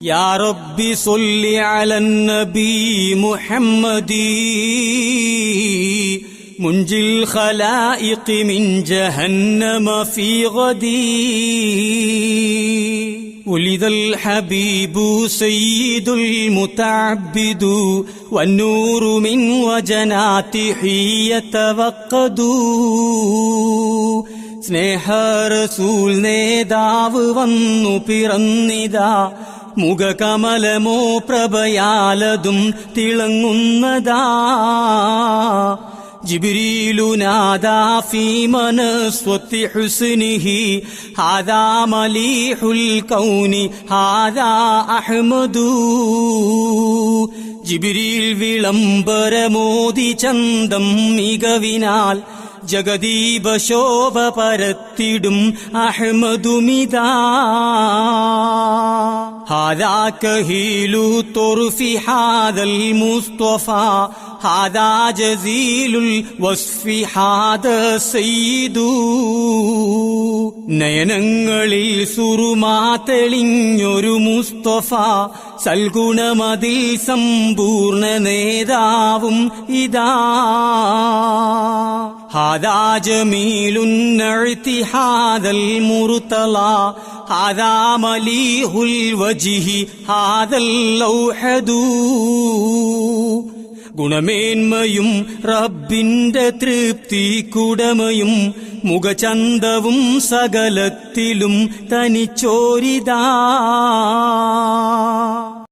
يا رب صل على النبي محمد منجي الخلائق من جهنم في غدي ولد الحبيب سيد المتعبد والنور من وجناته يتوقد സ്നേഹറസൂൽ നേതാവ് വന്നു പിറന്നിതാ മുഖകമലമോ പ്രഭയാലതും തിളങ്ങുന്നതാ. ഫീ മനസ്വത്തി ഹുസ്നിഹി. ഹാദാ മലീഹുൽ കൗനി ഹാദാ അഹ്മദു. ജിബിരിൽ വിളംബരമോദി ചന്തം മികവിനാൽ ജഗദീപ ശോഭ പരത്തിടും അഹമ്മദുമിതാ ഹാദാ കഹീലു തൊറുഫി ഹാദൽ മുസ്തഫ ഹാദാ ജസീലുൽ വസ്ഫി ഹാദ സയ്യിദു. നയനങ്ങളിൽ സുറുമാ തെളിഞ്ഞൊരു മുസ്തഫ സൽഗുണമതിൽ സമ്പൂർണ്ണ നേതാവും ഇതാ هذا جميل النعت هذا المرتضى هذا مليح الوجه هذا اللوحد ഗുണമേന്മയും റബ്ബിന്റെ തൃപ്തി കുടമയും മുഖചന്തവും സകലത്തിലും തനിച്ചോരിതാ.